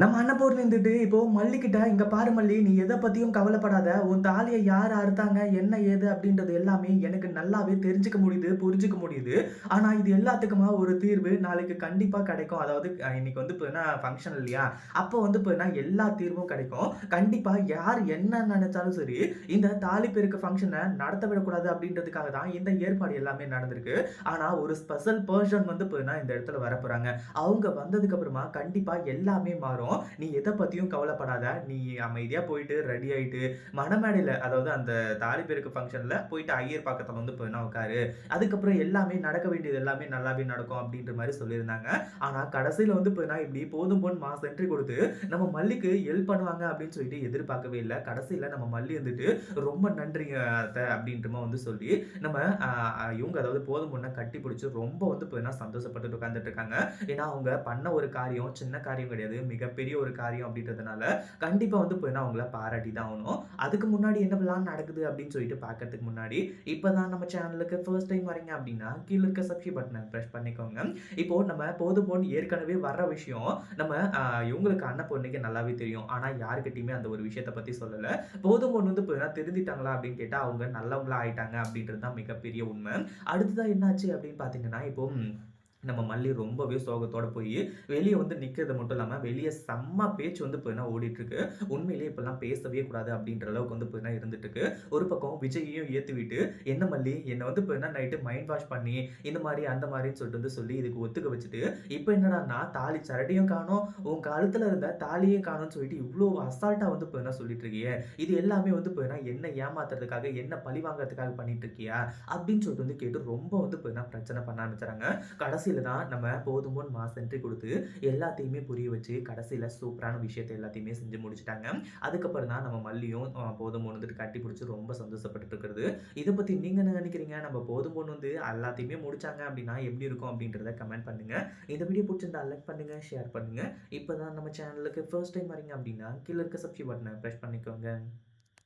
நம்ம அன்னபூர்ணி இருந்துட்டு இப்போ மல்லிக்கிட்ட இங்க பாரு மல்லி நீ எதை பத்தியும் கவலைப்படாத. உன் தாலியை யார் அறுத்தாங்க? என்ன ஏது? அப்படின்றது எல்லாமே எனக்கு நல்லாவே தெரிஞ்சுக்க முடியுது புரிஞ்சுக்க முடியுது. ஆனா இது எல்லாத்துக்குமா ஒரு தீர்வு? நாளைக்கு கண்டிப்பா கிடைக்கும். அதாவது இன்னைக்கு வந்து இப்போ ஃபங்க்ஷன் இல்லையா? அப்போ வந்து இப்போ எல்லா தீர்வும் கிடைக்கும். கண்டிப்பா யார் என்ன நினைச்சாலும் சரி இந்த தாலி பெருக்கு ஃபங்க்ஷனை நடத்த விடக்கூடாது அப்படின்றதுக்காக தான் இந்த ஏற்பாடு எல்லாமே நடந்திருக்கு. ஆனா ஒரு ஸ்பெஷல் பர்சன் வந்து இப்போ இந்த இடத்துல வர போறாங்க அவங்க வந்ததுக்கு அப்புறமா கண்டிப்பா எல்லாமே மாறும். நீ எதை பத்தியும் கவலைப்படாத. நீ அமைதியா போயிட்டு ரெடி ஆயிட்டு மணமேடையில அதாவது அந்த தாலி பெருக்கு ஃபங்க்ஷன்ல போயிட்டு ஐயர் பக்கத்துல வந்து போயினா உட்காரு. அதுக்கப்புறம் எல்லாமே நடக்க வேண்டியது எல்லாமே நல்லாவே நடக்கும் அப்படின்ற மாதிரி சொல்லியிருந்தாங்க. ஆனா கடைசியில வந்து போயினா இப்படி போதும் போன் மாஸ் என்ட்ரி கொடுத்து நம்ம மல்லிக்கு ஹெல்ப் பண்ணுவாங்க அப்படின்னு சொல்லிட்டு எதிர்பார்க்கவே இல்லை. கடைசியில நம்ம மல்லி வந்துட்டு ரொம்ப நன்றிங்க அப்படின்றமா வந்து சொல்லி நம்ம இவங்க அதாவது போதும் பொண்ணை கட்டி பிடிச்சி ரொம்ப வந்து போயினா சந்தோஷப்பட்டுட்டு உட்காந்துட்டு இருக்காங்க. ஏன்னா அவங்க பண்ண ஒரு காரியம் சின்ன காரியம் கிடையாது. மிக மிகப்பெரிய ஒரு காரியம் அப்படின்றதுனால கண்டிப்பாக வந்து போயினா அவங்கள பாராட்டி தான் ஆகணும். அதுக்கு முன்னாடி என்ன பிளான் நடக்குது அப்படின்னு சொல்லிட்டு பார்க்கறதுக்கு முன்னாடி இப்போ தான் நம்ம சேனலுக்கு ஃபர்ஸ்ட் டைம் வரீங்க அப்படின்னா கீழே இருக்க சப்ஸ்கிரைப் பட்டனை ப்ரெஸ் பண்ணிக்கோங்க. இப்போ நம்ம போது போன் ஏற்கனவே வர்ற விஷயம் நம்ம இவங்களுக்கு அண்ணன் பொண்ணுக்கு நல்லாவே தெரியும். ஆனால் யாருக்கிட்டையுமே அந்த ஒரு விஷயத்த பற்றி சொல்லலை. போதும் பொண்ணு வந்து இப்போ தெரிஞ்சிட்டாங்களா அப்படின்னு கேட்டால் அவங்க நல்லவங்களா ஆயிட்டாங்க அப்படின்றது தான் மிகப்பெரிய உண்மை. அடுத்ததான் என்னாச்சு அப்படின்னு பார்த்தீங்கன்னா இப்போ நம்ம மல்லி ரொம்பவே சோகத்தோட போய் வெளியே வந்து நிற்கிறது மட்டும் இல்லாமல் வெளியே செம்ம பேச்சு வந்து இப்போ ஓடிட்டுருக்கு. உண்மையிலேயே இப்பெல்லாம் பேசவே கூடாது அப்படின்ற அளவுக்கு வந்து இப்போ இருந்துட்டுருக்கு. ஒரு பக்கம் விஜயையும் ஏற்றி விட்டு என்ன மல்லி? என்னை வந்து இப்போ என்ன நைட்டு மைண்ட் வாஷ் பண்ணி இந்த மாதிரி அந்த மாதிரின்னு சொல்லிட்டு வந்து சொல்லி இதுக்கு ஒத்துக்க வச்சுட்டு இப்போ என்னடான்னா தாலி சரடியும் காணும் உன் கழுத்தில் இருந்த தாலியும் காணோம்னு சொல்லிட்டு இவ்வளோ அசால்ட்டாக வந்து இப்போ என்ன சொல்லிட்டு இருக்கியே இது எல்லாமே வந்து இப்போ என்ன ஏமாத்துறதுக்காக என்ன பழி வாங்குறதுக்காக பண்ணிட்டு இருக்கியா அப்படின்னு சொல்லிட்டு வந்து கேட்டு ரொம்ப வந்து இப்போ என்ன பிரச்சனை பண்ண ஆரம்பிச்சாங்க. கடைசியில் தான் நம்ம போதுமோன் மாஸ் என்ட்ரி கொடுத்து எல்லாத்தையுமே புரிய வச்சு கடைசியில் சூப்பரான விஷயத்தை எல்லாத்தையுமே செஞ்சு முடிச்சிட்டாங்க. அதுக்கப்புறம் தான் நம்ம மல்லியும் போதுமோன் வந்துட்டு கட்டி பிடிச்சி ரொம்ப சந்தோஷப்பட்டு இருக்கிறது. இதை பற்றி நீங்கள் என்ன நினைக்கிறீங்க? நம்ம போதுமோன் வந்து எல்லாத்தையுமே முடிச்சாங்க அப்படின்னா எப்படி இருக்கும் அப்படின்றத கமெண்ட் பண்ணுங்கள் இந்த வீடியோ பிடிச்சிருந்தா லைக் பண்ணுங்கள் ஷேர் பண்ணுங்கள் இப்போ தான் நம்ம சேனலுக்கு ஃபர்ஸ்ட் டைம் வரீங்க அப்படின்னா கீழே இருக்க சப்ஸ்கிரைப் பட்டனை ப்ரெஸ் பண்ணிக்கோங்க.